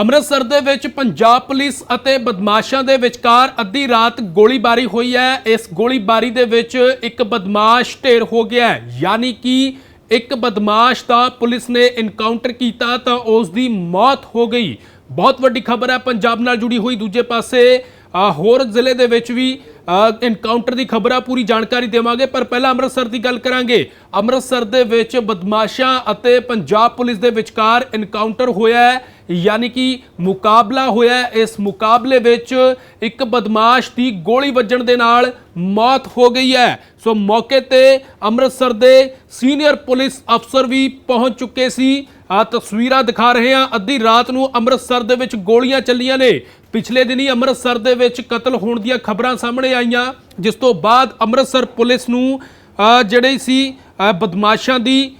ਅੰਮ੍ਰਿਤਸਰ ਦੇ ਵਿੱਚ ਪੰਜਾਬ ਪੁਲਿਸ ਅਤੇ ਬਦਮਾਸ਼ਾਂ ਦੇ ਵਿਚਕਾਰ ਅੱਧੀ ਰਾਤ ਗੋਲੀਬਾਰੀ ਹੋਈ ਹੈ। ਇਸ ਗੋਲੀਬਾਰੀ ਦੇ ਵਿੱਚ ਇੱਕ ਬਦਮਾਸ਼ ਢੇਰ ਹੋ ਗਿਆ ਹੈ। ਯਾਨੀ ਕਿ ਇੱਕ ਬਦਮਾਸ਼ ਦਾ ਪੁਲਿਸ ਨੇ ਇਨਕਾਊਂਟਰ ਕੀਤਾ ਤਾਂ ਉਸ ਦੀ ਮੌਤ ਹੋ ਗਈ। ਬਹੁਤ ਵੱਡੀ ਖਬਰ ਹੈ, ਪੰਜਾਬ ਨਾਲ ਜੁੜੀ ਹੋਈ ਦੂਜੇ ਪਾਸੇ। ਹੋਰ ਜ਼ਿਲ੍ਹੇ ਦੇ ਵਿੱਚ ਵੀ ਇਨਕਾਊਂਟਰ ਦੀ ਖਬਰ ਆ, ਪੂਰੀ ਜਾਣਕਾਰੀ ਦੇਵਾਂਗੇ। ਪਰ ਪਹਿਲਾਂ ਅੰਮ੍ਰਿਤਸਰ ਦੀ ਗੱਲ ਕਰਾਂਗੇ। ਅੰਮ੍ਰਿਤਸਰ ਦੇ ਵਿੱਚ ਬਦਮਾਸ਼ਾਂ ਅਤੇ ਪੰਜਾਬ ਪੁਲਿਸ ਦੇ ਵਿਚਕਾਰ ਇਨਕਾਊਂਟਰ ਹੋਇਆ ਹੈ। ਯਾਨੀ ਕਿ ਮੁਕਾਬਲਾ ਹੋਇਆ ਇਸ ਮੁਕਾਬਲੇ ਵਿੱਚ ਇੱਕ ਬਦਮਾਸ਼ ਦੀ ਗੋਲੀ ਵੱਜਣ ਦੇ ਨਾਲ ਮੌਤ ਹੋ ਗਈ ਹੈ। ਸੋ ਮੌਕੇ ਤੇ ਅੰਮ੍ਰਿਤਸਰ ਦੇ ਸੀਨੀਅਰ ਪੁਲਿਸ ਅਫਸਰ ਵੀ ਪਹੁੰਚ ਚੁੱਕੇ ਸੀ। ਆ ਤਸਵੀਰਾਂ ਦਿਖਾ ਰਹੇ ਹਾਂ। ਅੱਧੀ ਰਾਤ ਨੂੰ ਅੰਮ੍ਰਿਤਸਰ ਦੇ ਵਿੱਚ ਗੋਲੀਆਂ ਚੱਲੀਆਂ ਨੇ। ਪਿਛਲੇ ਦਿਨੀ ਅੰਮ੍ਰਿਤਸਰ ਦੇ ਵਿੱਚ ਕਤਲ ਹੋਣ ਦੀਆਂ ਖਬਰਾਂ ਸਾਹਮਣੇ ਆਈਆਂ। ਜਿਸ ਤੋਂ ਬਾਅਦ ਅੰਮ੍ਰਿਤਸਰ ਪੁਲਿਸ ਨੂੰ ਅ, ਜਿਹੜੇ ਸੀ ਬਦਮਾਸ਼ਾਂ ਦੀ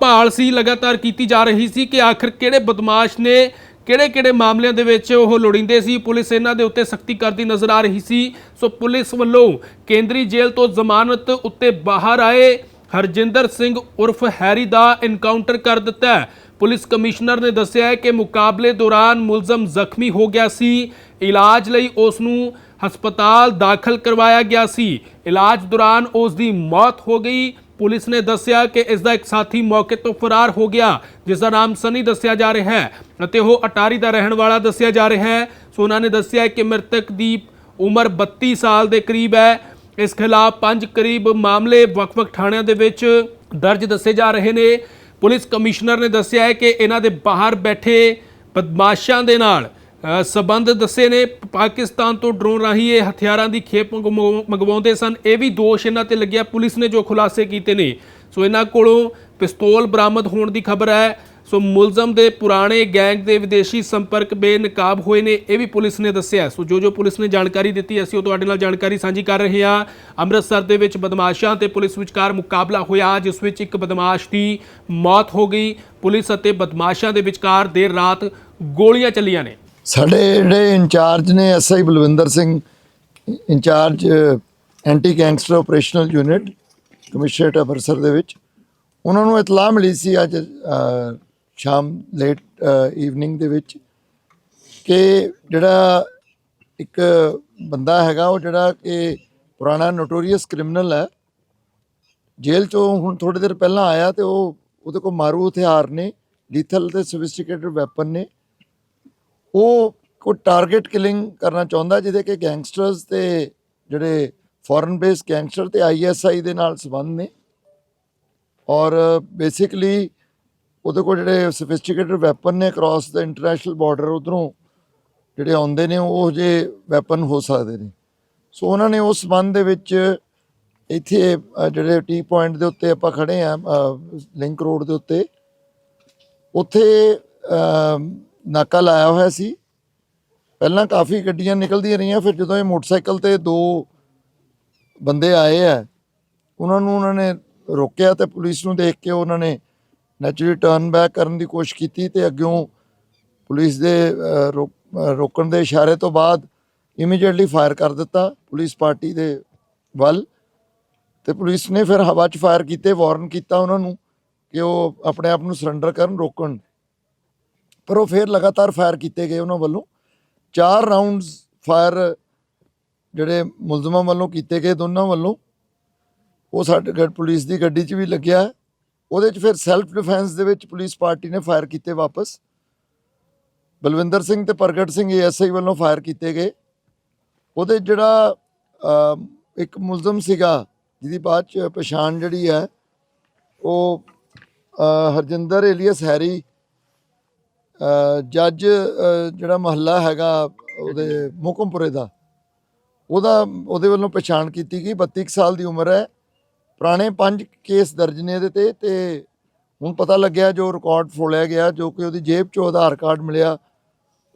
ਭਾਲ ਸੀ ਲਗਾਤਾਰ ਕੀਤੀ ਜਾ ਰਹੀ ਸੀ ਕਿ ਆਖਰ ਕਿਹੜੇ ਬਦਮਾਸ਼ ਨੇ ਕਿਹੜੇ ਕਿਹੜੇ ਮਾਮਲਿਆਂ ਦੇ ਵਿੱਚ ਉਹ ਲੋੜੀਂਦੇ ਸੀ। ਪੁਲਿਸ ਇਹਨਾਂ ਦੇ ਉੱਤੇ ਸਖਤੀ ਕਰਦੀ ਨਜ਼ਰ ਆ ਰਹੀ ਸੀ। ਸੋ ਪੁਲਿਸ ਵੱਲੋਂ ਕੇਂਦਰੀ ਜੇਲ੍ਹ ਤੋਂ ਜ਼ਮਾਨਤ ਉੱਤੇ ਬਾਹਰ ਆਏ ਹਰਜਿੰਦਰ ਸਿੰਘ ਉਰਫ ਹੈਰੀ ਦਾ ਇਨਕਾਊਂਟਰ ਕਰ ਦਿੱਤਾ ਪੁਲਿਸ ਕਮਿਸ਼ਨਰ ਨੇ ਦੱਸਿਆ ਕਿ ਮੁਕਾਬਲੇ ਦੌਰਾਨ ਮੁਲਜ਼ਮ ਜ਼ਖਮੀ ਹੋ ਗਿਆ ਸੀ। ਇਲਾਜ ਲਈ ਉਸ ਨੂੰ ਹਸਪਤਾਲ ਦਾਖਲ ਕਰਵਾਇਆ ਗਿਆ ਸੀ। ਇਲਾਜ ਦੌਰਾਨ ਉਸ ਦੀ ਮੌਤ ਹੋ ਗਈ। ਪੁਲਿਸ ਨੇ ਦੱਸਿਆ ਕਿ ਇਸ ਦਾ ਇੱਕ ਸਾਥੀ ਮੌਕੇ ਤੋਂ ਫਰਾਰ ਹੋ ਗਿਆ, ਜਿਸ ਦਾ ਨਾਮ ਸਨੀ ਦੱਸਿਆ ਜਾ ਰਿਹਾ ਹੈ ਅਤੇ ਉਹ ਅਟਾਰੀ ਦਾ ਰਹਿਣ ਵਾਲਾ ਦੱਸਿਆ ਜਾ ਰਿਹਾ ਹੈ। ਸੋ ਉਹਨਾਂ ਨੇ ਦੱਸਿਆ ਕਿ ਮ੍ਰਿਤਕ ਦੀ ਉਮਰ 32 ਸਾਲ ਦੇ ਕਰੀਬ ਹੈ। ਇਸ ਖਿਲਾਫ ਪੰਜ ਕਰੀਬ ਮਾਮਲੇ ਵੱਖ-ਵੱਖ ਥਾਣਿਆਂ ਦੇ ਵਿੱਚ ਦਰਜ ਦੱਸੇ ਜਾ ਰਹੇ ਨੇ। ਪੁਲਿਸ ਕਮਿਸ਼ਨਰ ਨੇ ਦੱਸਿਆ ਹੈ ਕਿ ਇਹਨਾਂ ਦੇ ਬਾਹਰ ਬੈਠੇ ਬਦਮਾਸ਼ਾਂ ਦੇ ਨਾਲ ਸਬੰਧ ਦੱਸੇ ਨੇ, ਪਾਕਿਸਤਾਨ ਤੋਂ ਡਰੋਨ ਰਾਹੀਂ ਇਹ ਹਥਿਆਰਾਂ ਦੀ ਖੇਪ ਮੰਗਵਾ- ਮੰਗਵਾਉਂਦੇ ਸਨ। ਇਹ ਵੀ ਦੋਸ਼ ਇਹਨਾਂ ਤੇ ਲੱਗਿਆ। ਪੁਲਿਸ ਨੇ ਜੋ ਖੁਲਾਸੇ ਕੀਤੇ ਨੇ, ਸੋ ਇਹਨਾਂ ਕੋਲੋਂ ਪਿਸਤੌਲ ਬਰਾਮਦ ਹੋਣ ਦੀ ਖਬਰ ਹੈ। ਸੋ ਮੁਲਜ਼ਮ ਦੇ ਪੁਰਾਣੇ ਗੈਂਗ ਦੇ ਵਿਦੇਸ਼ੀ ਸੰਪਰਕ ਬੇਨਕਾਬ ਹੋਏ ਨੇ, ਇਹ ਵੀ ਪੁਲਿਸ ਨੇ ਦੱਸਿਆ। ਸੋ ਜੋ ਜੋ ਪੁਲਿਸ ਨੇ ਜਾਣਕਾਰੀ ਦਿੱਤੀ, ਅਸੀਂ ਉਹ ਤੁਹਾਡੇ ਨਾਲ ਜਾਣਕਾਰੀ ਸਾਂਝੀ ਕਰ ਰਹੇ ਹਾਂ। ਅੰਮ੍ਰਿਤਸਰ ਦੇ ਵਿੱਚ ਬਦਮਾਸ਼ਾਂ ਤੇ ਪੁਲਿਸ ਵਿਚਕਾਰ ਮੁਕਾਬਲਾ ਹੋਇਆ। ਜਿਸ ਵਿੱਚ ਇੱਕ ਬਦਮਾਸ਼ ਦੀ ਮੌਤ ਹੋ ਗਈ। ਪੁਲਿਸ ਅਤੇ ਬਦਮਾਸ਼ਾਂ ਦੇ ਵਿਚਕਾਰ ਦੇਰ ਰਾਤ ਗੋਲੀਆਂ ਚੱਲੀਆਂ ਨੇ। ਸਾਡੇ ਜਿਹੜੇ ਇੰਚਾਰਜ ਨੇ SI Balwinder Singh, incharge anti gangster operational unit, commissionerate Amritsar ਦੇ ਵਿੱਚ, ਉਹਨਾਂ ਨੂੰ ਇਤਲਾਹ ਮਿਲੀ ਸੀ ਅੱਜ ਸ਼ਾਮ ਲੇਟ ਈਵਨਿੰਗ ਦੇ ਵਿੱਚ ਕਿ ਜਿਹੜਾ ਇੱਕ ਬੰਦਾ ਹੈਗਾ, ਉਹ ਜਿਹੜਾ ਕਿ ਪੁਰਾਣਾ ਨੋਟੋਰੀਅਸ ਕ੍ਰਿਮੀਨਲ ਹੈ, ਜੇਲ੍ਹ ਚੋਂ ਹੁਣ ਥੋੜੀ ਦੇਰ ਪਹਿਲਾਂ ਆਇਆ ਤੇ ਉਹ ਉਹਦੇ ਕੋਲ ਮਾਰੂ ਹਥਿਆਰ ਨੇ ਲੀਥਲ ਤੇ ਸੋਫਿਸਟੀਕੇਟਡ ਵੈਪਨ ਨੇ ਉਹ ਕੋਈ ਟਾਰਗੇਟ ਕਿਲਿੰਗ ਕਰਨਾ ਚਾਹੁੰਦਾ ਜਿਹਦੇ ਕਿ ਗੈਂਗਸਟਰਸ ਤੇ ਜਿਹੜੇ ਫੋਰਨ ਬੇਸ ਗੈਂਗਸਟਰ ਤੇ ਆਈਐਸਆਈ ਦੇ ਨਾਲ ਸੰਬੰਧ ਨੇ। ਔਰ ਬੇਸਿਕਲੀ ਉਹਦੇ ਕੋਲ ਜਿਹੜੇ ਸੋਫਿਸਟੀਕੇਟਡ ਵੈਪਨ ਨੇ ਕ੍ਰਾਸ ਦਾ ਇੰਟਰਨੈਸ਼ਨਲ ਬਾਰਡਰ ਉਧਰੋਂ ਜਿਹੜੇ ਆਉਂਦੇ ਨੇ ਉਹ ਜੇ ਵੈਪਨ ਹੋ ਸਕਦੇ ਨੇ। ਸੋ ਉਹਨਾਂ ਨੇ ਉਸ ਸੰਬੰਧ ਦੇ ਵਿੱਚ ਇੱਥੇ ਜਿਹੜੇ ਟੀ ਪੁਆਇੰਟ ਦੇ ਉੱਤੇ ਆਪਾਂ ਖੜੇ ਆ ਲਿੰਕ ਰੋਡ ਦੇ ਉੱਤੇ। ਉੱਥੇ ਨਾਕਾ ਲਾਇਆ ਹੋਇਆ ਸੀ। ਪਹਿਲਾਂ ਕਾਫੀ ਗੱਡੀਆਂ ਨਿਕਲਦੀਆਂ ਰਹੀਆਂ ਫਿਰ ਜਦੋਂ ਇਹ ਮੋਟਰਸਾਈਕਲ ਤੇ ਦੋ ਬੰਦੇ ਆਏ ਆ ਉਹਨਾਂ ਨੂੰ ਉਹਨਾਂ ਨੇ ਰੋਕਿਆ ਤੇ ਪੁਲਿਸ ਨੂੰ ਦੇਖ ਕੇ ਉਹਨਾਂ ਨੇ ਨੈਚੁਰਲੀ ਟਰਨ ਬੈਕ ਕਰਨ ਦੀ ਕੋਸ਼ਿਸ਼ ਕੀਤੀ ਤੇ ਅੱਗਿਓਂ ਪੁਲਿਸ ਦੇ ਅ, ਰੋਕਣ ਦੇ ਇਸ਼ਾਰੇ ਤੋਂ ਬਾਅਦ ਇਮੀਡੀਏਟਲੀ ਫਾਇਰ ਕਰ ਦਿੱਤਾ ਪੁਲਿਸ ਪਾਰਟੀ ਦੇ ਵੱਲ ਤੇ ਪੁਲਿਸ ਨੇ ਫਿਰ ਹਵਾ 'ਚ ਫਾਇਰ ਕੀਤੇ ਵਾਰਨ ਕੀਤਾ ਉਹਨਾਂ ਨੂੰ ਕਿ ਉਹ ਆਪਣੇ ਆਪ ਨੂੰ ਸਰੈਂਡਰ ਕਰਨ ਰੋਕਣ। ਪਰ ਉਹ ਫਿਰ ਲਗਾਤਾਰ ਫਾਇਰ ਕੀਤੇ ਗਏ ਉਹਨਾਂ ਵੱਲੋਂ। ਚਾਰ ਰਾਉਂਡਸ ਫਾਇਰ ਜਿਹੜੇ ਮੁਲਜ਼ਮਾਂ ਵੱਲੋਂ ਕੀਤੇ ਗਏ ਦੋਨਾਂ ਵੱਲੋਂ। ਉਹ ਸਾਡੇ ਗੱਡ ਪੁਲਿਸ ਦੀ ਗੱਡੀ 'ਚ ਵੀ ਲੱਗਿਆ ਉਹਦੇ 'ਚ ਫਿਰ ਸੈਲਫ ਡਿਫੈਂਸ ਦੇ ਵਿੱਚ ਪੁਲਿਸ ਪਾਰਟੀ ਨੇ ਫਾਇਰ ਕੀਤੇ ਵਾਪਸ। ਬਲਵਿੰਦਰ ਸਿੰਘ ਤੇ ਪ੍ਰਗਟ ਸਿੰਘ ਏਐਸਆਈ ਵੱਲੋਂ ਫਾਇਰ ਕੀਤੇ ਗਏ। ਉਹਦੇ ਜਿਹੜਾ ਇੱਕ ਮੁਲਜ਼ਮ ਸੀਗਾ, ਜਿਹਦੀ ਬਾਅਦ 'ਚ ਪਛਾਣ ਜਿਹੜੀ ਹੈ, ਉਹ ਹਰਜਿੰਦਰ ਏਲੀਅਸ ਹੈਰੀ ਜੱਜ ਜਿਹੜਾ ਮਹੱਲਾ ਹੈਗਾ ਉਹਦੇ ਮੁਕਮਪੁਰੇ ਦਾ ਉਹਦਾ ਉਹਦੇ ਵੱਲੋਂ ਪਛਾਣ ਕੀਤੀ ਗਈ। 32 ਕੁ ਸਾਲ ਦੀ ਉਮਰ ਹੈ। ਪੁਰਾਣੇ ਪੰਜ ਕੇਸ ਦਰਜ ਨੇ ਇਹਦੇ ਤੇ ਤੇ ਹੁਣ ਪਤਾ ਲੱਗਿਆ ਜੋ ਰਿਕਾਰਡ ਫੋਲਿਆ ਗਿਆ ਜੋ ਕਿ ਉਹਦੀ ਜੇਬ 'ਚੋਂ ਆਧਾਰ ਕਾਰਡ ਮਿਲਿਆ।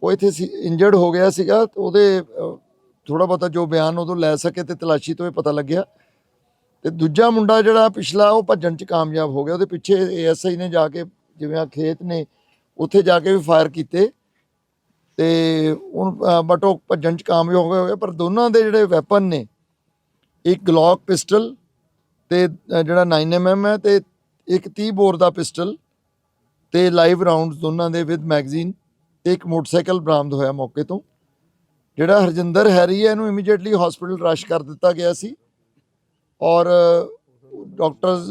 ਉਹ ਇੱਥੇ ਇੰਜਰਡ ਹੋ ਗਿਆ ਸੀਗਾ। ਉਹਦੇ ਥੋੜਾ ਬਹੁਤਾ ਜੋ ਬਿਆਨ ਉਦੋਂ ਲੈ ਸਕੇ ਤੇ ਤਲਾਸ਼ੀ ਤੋਂ ਇਹ ਪਤਾ ਲੱਗਿਆ। ਤੇ ਦੂਜਾ ਮੁੰਡਾ ਜਿਹੜਾ ਪਿਛਲਾ ਉਹ ਭੱਜਣ 'ਚ ਕਾਮਯਾਬ ਹੋ ਗਿਆ। ਉਹਦੇ ਪਿੱਛੇ ਏਐਸਆਈ ਨੇ ਜਾ ਕੇ ਜਿਵੇਂ ਆ ਖੇਤ ਨੇ ਉੱਥੇ ਜਾ ਕੇ ਵੀ ਫਾਇਰ ਕੀਤੇ ਤੇ ਉਹ ਬਟ ਉਹ ਭੱਜਣ 'ਚ ਕਾਮਯਾਬ ਹੋਏ ਗਏ ਪਰ ਦੋਨਾਂ ਦੇ ਜਿਹੜੇ ਵੈਪਨ ਨੇ ਇੱਕ ਗਲੌਕ ਪਿਸਟਲ ਤੇ ਅ, ਜਿਹੜਾ 9mm ਹੈ ਤੇ ਇੱਕ 30 ਬੋਰ ਦਾ ਪਿਸਟਲ ਤੇ ਲਾਈਵ ਰਾਉਂਡਸ ਦੋਨਾਂ ਦੇ ਵਿਦ ਮੈਗਜ਼ੀਨ ਤੇ ਇੱਕ ਮੋਟਰਸਾਈਕਲ ਬਰਾਮਦ ਹੋਇਆ ਮੌਕੇ ਤੋਂ। ਜਿਹੜਾ ਹਰਜਿੰਦਰ ਹੈਰੀ ਹੈ ਇਹਨੂੰ ਇਮੀਡੀਏਟਲੀ ਹਸਪੀਟਲ ਰਸ਼ ਕਰ ਦਿੱਤਾ ਗਿਆ ਸੀ। ਔਰ ਡਾਕਟਰਸ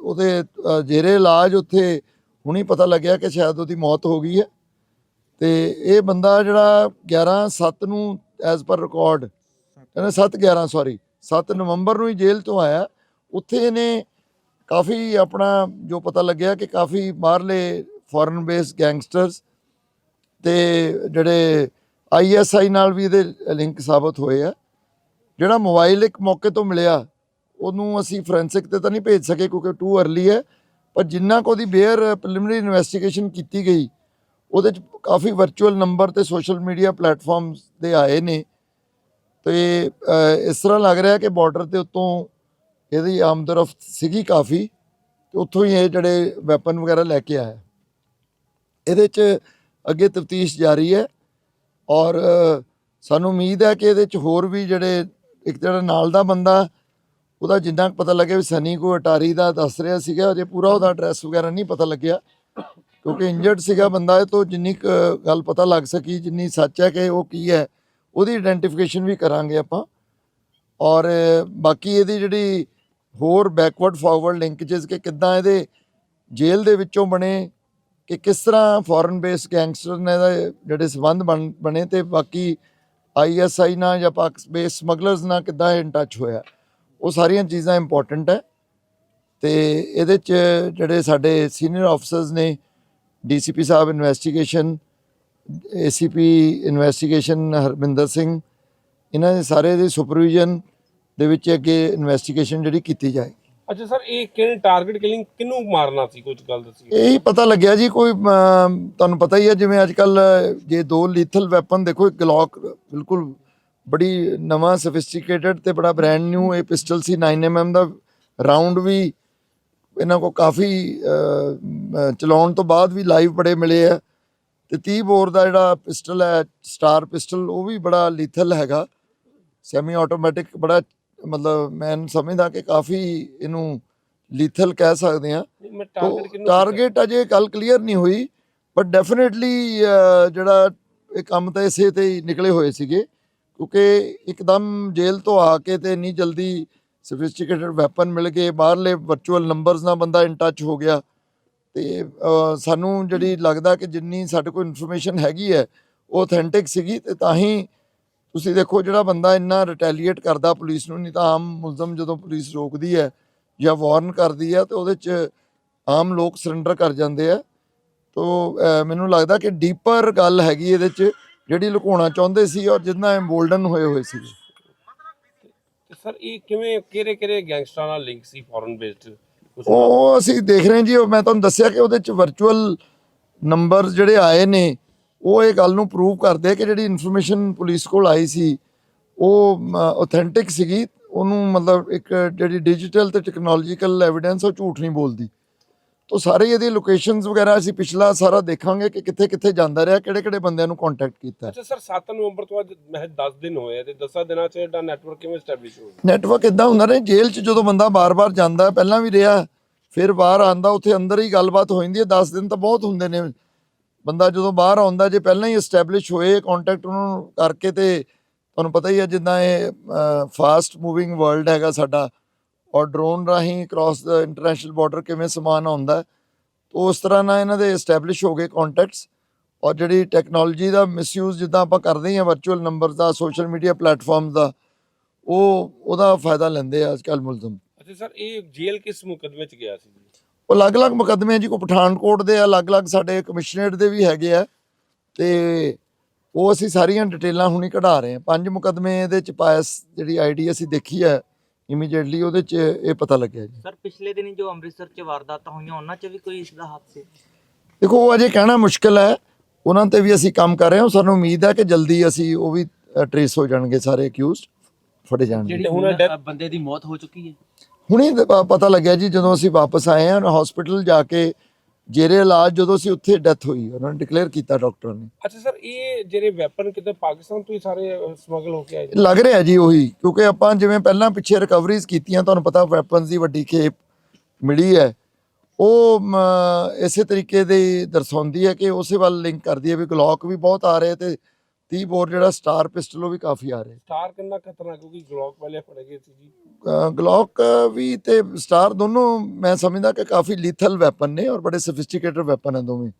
ਉਹਦੇ ਅ, ਜੇਰੇ ਇਲਾਜ ਉੱਥੇ ਹੁਣੀ ਪਤਾ ਲੱਗਿਆ ਕਿ ਸ਼ਾਇਦ ਉਹਦੀ ਮੌਤ ਹੋ ਗਈ ਹੈ। ਤੇ ਇਹ ਬੰਦਾ ਜਿਹੜਾ 11 7 ਨੂੰ ਐਜ਼ ਪਰ ਰਿਕਾਰਡ ਕਹਿੰਦੇ 7 11 ਸੌਰੀ 7 ਨਵੰਬਰ ਨੂੰ ਹੀ ਜੇਲ੍ਹ ਤੋਂ ਆਇਆ। ਉੱਥੇ ਇਹਨੇ ਕਾਫੀ ਆਪਣਾ ਜੋ ਪਤਾ ਲੱਗਿਆ ਕਿ ਕਾਫੀ ਬਾਹਰਲੇ ਫੋਰਨ ਬੇਸ ਗੈਂਗਸਟਰਸ ਤੇ ਜਿਹੜੇ ਆਈਐਸਆਈ ਨਾਲ ਵੀ ਇਹਦੇ ਲਿੰਕ ਸਾਬਤ ਹੋਏ ਆ। ਜਿਹੜਾ ਮੋਬਾਈਲ ਇੱਕ ਮੌਕੇ ਤੋਂ ਮਿਲਿਆ, ਉਹਨੂੰ ਅਸੀਂ ਫੋਰੈਂਸਿਕ ਤੇ ਤਾਂ ਨਹੀਂ ਭੇਜ ਸਕੇ ਕਿਉਂਕਿ ਟੂ ਅਰਲੀ ਹੈ। ਪਰ ਜਿੰਨਾ ਕੋ ਉਹਦੀ ਬੇਅਰ ਪ੍ਰੀਲਿਮਿਨਰੀ ਇਨਵੈਸਟੀਗੇਸ਼ਨ ਕੀਤੀ ਗਈ, ਉਹਦੇ ਚ ਕਾਫੀ ਵਰਚੁਅਲ ਨੰਬਰ ਤੇ ਸੋਸ਼ਲ ਮੀਡੀਆ ਪਲੇਟਫਾਰਮਸ ਦੇ ਆਏ ਨੇ। ਤੇ ਇਸ ਤਰ੍ਹਾਂ ਲੱਗ ਰਿਹਾ ਕਿ ਬਾਰਡਰ ਦੇ ਉੱਤੋਂ ਇਹਦੀ ਆਮਦਰਫਤ ਸੀਗੀ ਕਾਫੀ, ਤੇ ਉੱਥੋਂ ਹੀ ਇਹ ਜਿਹੜੇ ਵੈਪਨ ਵਗੈਰਾ ਲੈ ਕੇ ਆਇਆ। ਇਹਦੇ ਚ ਅੱਗੇ ਤਫਤੀਸ਼ ਜਾਰੀ ਹੈ ਔਰ ਸਾਨੂੰ ਉਮੀਦ ਹੈ ਕਿ ਇਹਦੇ ਚ ਹੋਰ ਵੀ ਜਿਹੜੇ ਇੱਕ ਜਿਹੜਾ ਨਾਲ ਦਾ ਬੰਦਾ ਉਹਦਾ ਜਿੰਨਾ ਕੁ ਪਤਾ ਲੱਗਿਆ ਵੀ ਸਨੀ ਕੋ ਅਟਾਰੀ ਦਾ ਦੱਸ ਰਿਹਾ ਸੀਗਾ, ਅਜੇ ਪੂਰਾ ਉਹਦਾ ਐਡਰੈਸ ਵਗੈਰਾ ਨਹੀਂ ਪਤਾ ਲੱਗਿਆ। ਕਿਉਂਕਿ ਇੰਜਰਡ ਸੀਗਾ ਬੰਦਾ, ਇਹ ਤੋਂ ਜਿੰਨੀ ਕੁ ਗੱਲ ਪਤਾ ਲੱਗ ਸਕੀ, ਜਿੰਨੀ ਸੱਚ ਹੈ ਕਿ ਉਹ ਕੀ ਹੈ, ਉਹਦੀ ਆਇਡੈਂਟੀਫਿਕੇਸ਼ਨ ਵੀ ਕਰਾਂਗੇ ਆਪਾਂ। ਔਰ ਬਾਕੀ ਇਹਦੀ ਜਿਹੜੀ ਹੋਰ ਬੈਕਵਰਡ ਫਾਰਵਰਡ ਲਿੰਕੇजेस ਕਿ ਕਿੱਦਾਂ ਇਹਦੇ ਜੇਲ੍ਹ ਦੇ ਵਿੱਚੋਂ ਬਣੇ, ਕਿ ਕਿਸ ਤਰ੍ਹਾਂ ਫੋਰਨ ਬੇਸ ਗੈਂਗਸਟਰ ਨੇ ਇਹਦੇ ਜਿਹੜੇ ਸਬੰਧ ਬਣ- ਬਣੇ ਤੇ ਬਾਕੀ ਆਈਐਸਆਈ ਨਾਲ ਜਾਂ ਪਾਕ ਬੇਸ ਸਮਗਲਰਸ ਨਾਲ ਕਿੱਦਾਂ ਇਨ ਟੱਚ ਹੋਇਆ। ਉਹ ਸਾਰੀਆਂ ਚੀਜ਼ਾਂ ਇੰਪੋਰਟੈਂਟ ਹੈ ਤੇ ਇਹਦੇ ਚ ਜਿਹੜੇ ਸਾਡੇ ਸੀਨੀਅਰ ਆਫੀਸਰਸ ਨੇ ਡੀਸੀਪੀ ਸਾਹਿਬ investigation ACP investigation Harbinder Singh ਇਹਨਾਂ ਦੇ ਸਾਰੇ ਦੇ ਸੁਪਰਵੀਜ਼ਨ ਦੇ ਵਿੱਚ ਅੱਗੇ ਇਨਵੈਸਟੀਗੇਸ਼ਨ ਜਿਹੜੀ ਕੀਤੀ ਜਾਏ ਅੱਛਾ ਸਰ ਇਹ ਕਿਹਨੇ ਟਾਰਗੇਟ ਕਿਲਿੰਗ ਕਿਹਨੂੰ ਮਾਰਨਾ ਸੀ? ਕੁਝ ਗੱਲ ਦੱਸੀ। ਇਹੀ ਪਤਾ ਲੱਗਿਆ ਜੀ ਕੋਈ ਅਮ, ਤੁਹਾਨੂੰ ਪਤਾ ਹੀ ਹੈ ਜਿਵੇਂ ਅੱਜ ਕੱਲ ਜੇ ਦੋ ਲੀਥਲ ਵੈਪਨ ਦੇਖੋ ਇੱਕ ਗਲੌਕ ਬਿਲਕੁਲ ਬੜੀ ਨਵਾਂ ਸੋਫਿਸਟੀਕੇਟਡ ਤੇ ਬੜਾ ਬ੍ਰਾਂਡ ਨਿਊ ਇਹ ਪਿਸਟਲ ਸੀ। 9mm ਦਾ ਰਾਉਂਡ ਵੀ ਇਹਨਾਂ ਕੋ ਕਾਫੀ ਚਲਾਉਣ ਤੋਂ ਬਾਅਦ ਵੀ ਲਾਈਵ ਬੜੇ ਮਿਲੇ ਆ। ਤੇ 30 ਬੋਰ ਦਾ ਜਿਹੜਾ ਪਿਸਟਲ ਹੈ ਸਟਾਰ ਪਿਸਟਲ ਉਹ ਵੀ ਬੜਾ ਲੀਥਲ ਹੈਗਾ। ਸੈਮੀ ਆਟੋਮੈਟਿਕ ਬੜਾ ਮਤਲਬ ਮੈਂ ਸਮਝਦਾ ਕਿ ਕਾਫੀ ਇਹਨੂੰ ਲੀਥਲ ਕਹਿ ਸਕਦੇ ਆ ਟਾਰਗੇਟ ਅਜੇ ਕੱਲ ਕਲੀਅਰ ਨਹੀਂ ਹੋਈ ਬਟ ਡੈਫੀਨਿਟਲੀ ਜਿਹੜਾ ਇਹ ਕੰਮ ਤਾਂ ਇਸੇ ਤੇ ਹੀ ਨਿਕਲੇ ਹੋਏ ਸੀਗੇ। ਕਿਉਂਕਿ ਇੱਕਦਮ ਜੇਲ੍ਹ ਤੋਂ ਆ ਕੇ ਤੇ ਇੰਨੀ ਜਲਦੀ ਸੋਫਿਸਟੀਕੇਟਡ ਵੈਪਨ ਮਿਲ ਗਏ, ਬਾਹਰਲੇ ਵਰਚੁਅਲ ਨੰਬਰਸ ਨਾਲ ਬੰਦਾ ਇਨ ਟੱਚ ਹੋ ਗਿਆ। ਤੇ ਸਾਨੂੰ ਜਿਹੜੀ ਲੱਗਦਾ ਕਿ ਜਿੰਨੀ ਸਾਡੇ ਕੋਲ ਇਨਫੋਰਮੇਸ਼ਨ ਹੈਗੀ ਹੈ, ਉਹ ਆਥੈਂਟਿਕ ਸੀਗੀ ਤੇ ਤਾਂ ਹੀ ਤੁਸੀਂ ਦੇਖੋ ਜਿਹੜਾ ਬੰਦਾ ਇੰਨਾ ਰਿਟੈਲੀਏਟ ਕਰਦਾ ਪੁਲਿਸ ਨੂੰ, ਨਹੀਂ ਤਾਂ ਆਮ ਮੁਲਜ਼ਮ ਜਦੋਂ ਪੁਲਿਸ ਰੋਕਦੀ ਹੈ ਜਾਂ ਵਾਰਨ ਕਰਦੀ ਹੈ ਤੇ ਉਹਦੇ 'ਚ ਆਮ ਲੋਕ ਸਰੈਂਡਰ ਕਰ ਜਾਂਦੇ ਆ। ਤੋ ਮੈਨੂੰ ਲੱਗਦਾ ਕਿ ਡੀਪਰ ਗੱਲ ਹੈਗੀ ਇਹਦੇ 'ਚ ਜਿਹੜੀ ਲੁਕਾਉਣਾ ਚਾਹੁੰਦੇ ਸੀ ਔਰ ਜਿੰਨਾ ਐਮਬੋਲਡਨ ਹੋਏ ਹੋਏ ਸੀ। ਸਰ ਇਹ ਕਿਵੇਂ ਕਿਹੜੇ ਕਿਹੜੇ ਗੈਂਗਸਟਰਾਂ ਨਾਲ ਲਿੰਕ ਸੀ ਫੋਰਨ ਬੇਸਡ ਉਹ ਅਸੀਂ ਦੇਖ ਰਹੇ ਜੀ ਉਹ ਮੈਂ ਤੁਹਾਨੂੰ ਦੱਸਿਆ ਕਿ ਉਹਦੇ 'ਚ ਵਰਚੁਅਲ ਨੰਬਰ ਜਿਹੜੇ ਆਏ ਨੇ ਉਹ ਇਹ ਗੱਲ ਨੂੰ ਪ੍ਰੂਵ ਕਰਦੇ ਆ ਕਿ ਜਿਹੜੀ ਇਨਫੋਰਮੇਸ਼ਨ ਪੁਲਿਸ ਕੋਲ ਆਈ ਸੀ ਉਹ ਆਥੈਂਟਿਕ ਸੀਗੀ। ਉਹਨੂੰ ਮਤਲਬ ਇੱਕ ਜਿਹੜੀ ਡਿਜੀਟਲ ਤੇ ਟੈਕਨੋਲੋਜੀਕਲ ਐਵੀਡੈਂਸ ਉਹ ਝੂਠ ਨਹੀਂ ਬੋਲਦੀ। ਤੋ ਸਾਰੇ ਇਹਦੀ ਲੋਕੇਸ਼ਨਸ ਵਗੈਰਾ ਅਸੀਂ ਪਿਛਲਾ ਸਾਰਾ ਦੇਖਾਂਗੇ ਕਿ ਕਿੱਥੇ ਕਿੱਥੇ ਜਾਂਦਾ ਰਿਹਾ ਕਿਹੜੇ ਕਿਹੜੇ ਬੰਦਿਆਂ ਨੂੰ ਕੰਟੈਕਟ ਕੀਤਾ। ਅੱਛਾ ਸਰ 7 ਨਵੰਬਰ ਤੋਂ ਅੱਜ ਮੈਂ 10 ਦਿਨ ਹੋਏ ਆ ਤੇ 10 ਦਿਨਾਂ ਚ ਇਹਦਾ ਨੈਟਵਰਕ ਕਿਵੇਂ ਸਟੈਬਲਿਸ਼ ਹੋ ਗਿਆ? ਨੈਟਵਰਕ ਇਦਾਂ ਹੁੰਦਾ ਨੇ ਜੇਲ੍ਹ 'ਚ ਜਦੋਂ ਬੰਦਾ ਬਾਰ-ਬਾਰ ਜਾਂਦਾ ਪਹਿਲਾਂ ਵੀ ਰਿਹਾ ਫਿਰ ਬਾਹਰ ਆਂਦਾ ਉੱਥੇ ਅੰਦਰ ਹੀ ਗੱਲਬਾਤ ਹੋ ਜਾਂਦੀ ਹੈ 10 ਦਿਨ ਤਾਂ ਬਹੁਤ ਹੁੰਦੇ ਨੇ। ਬੰਦਾ ਜਦੋਂ ਬਾਹਰ ਆਉਂਦਾ ਜੇ ਪਹਿਲਾਂ ਹੀ ਐਸਟੈਬਲਿਸ਼ ਹੋਏ ਕੰਟੈਕਟ ਉਹਨੂੰ ਕਰਕੇ ਤੇ ਤੁਹਾਨੂੰ ਪਤਾ ਹੀ ਹੈ ਜਿੱਦਾਂ ਇਹ ਫਾਸਟ ਮੂਵਿੰਗ ਵਰਲਡ ਹੈਗਾ ਸਾਡਾ। ਔਰ ਡਰੋਨ ਰਾਹੀਂ ਕ੍ਰਾਸ ਦਾ ਇੰਟਰਨੈਸ਼ਨਲ ਬਾਰਡਰ ਕਿਵੇਂ ਸਮਾਨ ਆਉਂਦਾ ਤਾਂ ਉਸ ਤਰ੍ਹਾਂ ਨਾਲ ਇਹਨਾਂ ਦੇ ਐਸਟੈਬਲਿਸ਼ ਹੋ ਗਏ ਕੰਟੈਕਟਸ ਔਰ ਜਿਹੜੀ ਟੈਕਨੋਲੋਜੀ ਦਾ ਮਿਸਯੂਜ਼ ਜਿੱਦਾਂ ਆਪਾਂ ਕਰਦੇ ਹਾਂ ਵਰਚੁਅਲ ਨੰਬਰਸ ਦਾ ਸੋਸ਼ਲ ਮੀਡੀਆ ਪਲੇਟਫਾਰਮਸ ਦਾ ਉਹ ਉਹਦਾ ਫਾਇਦਾ ਲੈਂਦੇ ਆ ਅੱਜਕੱਲ ਮੁਲਜ਼ਮ। ਅੱਛਾ ਸਰ ਇਹ ਜੇਲ੍ਹ ਕਿਸ ਮੁਕਦਮੇ ਚ ਗਿਆ ਸੀ ਜੀ? ਉਹ ਅਲੱਗ-ਅਲੱਗ ਮੁਕੱਦਮੇ ਜੀ ਕੋ ਪਠਾਨਕੋਟ ਦੇ ਆ ਅਲੱਗ-ਅਲੱਗ ਸਾਡੇ ਕਮਿਸ਼ਨਰੇਟ ਦੇ ਵੀ ਹੈਗੇ ਆ ਤੇ ਉਹ ਅਸੀਂ ਸਾਰੀਆਂ ਡਿਟੇਲਾਂ ਹੁਣੀ ਕਢਾ ਰਹੇ ਹਾਂ। ਪੰਜ ਮੁਕੱਦਮੇ ਇਹਦੇ ਚ ਪਾਇਸ ਜਿਹੜੀ ਆਈਡੀ ਅਸੀਂ ਦੇਖੀ ਹੈ ਇਮੀਡੀਏਟਲੀ ਉਹਦੇ ਚ ਇਹ ਪਤਾ ਲੱਗਿਆ ਜੀ। ਸਰ ਪਿਛਲੇ ਦਿਨੀ ਜੋ ਅੰਮ੍ਰਿਤਸਰ ਚ ਵਾਰਦਾਤਾਂ ਹੋਈਆਂ ਉਹਨਾਂ ਚ ਵੀ ਕੋਈ ਇਸ ਦਾ ਹੱਥ ਸੀ ਦੇਖੋ ਉਹ ਅਜੇ ਕਹਿਣਾ ਮੁਸ਼ਕਲ ਹੈ। ਉਹਨਾਂ ਤੇ ਵੀ ਅਸੀਂ ਕੰਮ ਕਰ ਰਹੇ ਹਾਂ। ਸਾਨੂੰ ਉਮੀਦ ਹੈ ਕਿ ਜਲਦੀ ਅਸੀਂ ਉਹ ਵੀ ਟਰੇਸ ਹੋ ਜਾਣਗੇ ਸਾਰੇ ਅਕਿਊਜ਼ਡ ਫੜੇ ਜਾਣਗੇ। ਜਿਹੜੀ ਹੁਣ ਬੰਦੇ ਦੀ ਮੌਤ ਹੋ ਚੁੱਕੀ ਹੈ। ਹੁਣੀ ਪਤਾ ਲੱਗਿਆ ਜੀ ਜਦੋਂ ਅਸੀਂ ਵਾਪਸ ਆਏ ਹਾਂ ਹਸਪੀਟਲ ਜਾ ਕੇ ਜੇਰੇ ਇਲਾਜ ਜਦੋਂ ਅਸੀਂ ਉੱਥੇ ਡੈਥ ਹੋਈ ਉਹਨਾਂ ਨੇ ਡਿਕਲੇਅਰ ਕੀਤਾ ਡਾਕਟਰ ਨੇ ਅੱਛਾ ਸਰ ਇਹ ਜਿਹੜੇ ਵੈਪਨ ਕਿਤੇ ਪਾਕਿਸਤਾਨ ਤੋਂ ਹੀ ਸਾਰੇ ਸਮਗਲ ਹੋ ਕੇ ਆਏ? ਲੱਗ ਰਿਹਾ ਜੀ ਉਹੀ ਕਿਉਂਕਿ ਆਪਾਂ ਜਿਵੇਂ ਪਹਿਲਾਂ ਪਿੱਛੇ ਰਿਕਵਰੀਜ਼ ਕੀਤੀਆਂ ਤੁਹਾਨੂੰ ਪਤਾ ਵੈਪਨਸ ਦੀ ਵੱਡੀ ਖੇਪ ਮਿਲੀ ਹੈ ਉਹ ਇਸੇ ਤਰੀਕੇ ਦੀ ਦਰਸਾਉਂਦੀ ਹੈ ਕਿ ਉਸੇ ਵੱਲ ਲਿੰਕ ਕਰਦੀ ਹੈ ਵੀ ਗਲੋਕ ਵੀ ਬਹੁਤ ਆ ਰਹੇ ਤੇ 30 ਬੋਰ ਜਿਹੜਾ ਸਟਾਰ ਪਿਸਟਲ ਉਹ ਵੀ ਕਾਫੀ ਆ ਰਹੇ। ਸਟਾਰ ਕਿੰਨਾ ਖਤਰਨਾਕ ਕਿਉਂਕਿ ਗਲੋਕ ਪਹਿਲੇ ਫੜੇ ਗਏ ਸੀ ਜੀ। ਗਲੋਕ ਵੀ ਤੇ ਸਟਾਰ ਦੋਨੋਂ ਮੈਂ ਸਮਝਦਾ ਕਿ ਕਾਫੀ ਲੀਥਲ ਵੈਪਨ ਨੇ ਔਰ ਬੜੇ ਸੋਫਿਸਟੀਕੇਟਡ ਵੈਪਨ ਹਨ ਦੋਵੇਂ।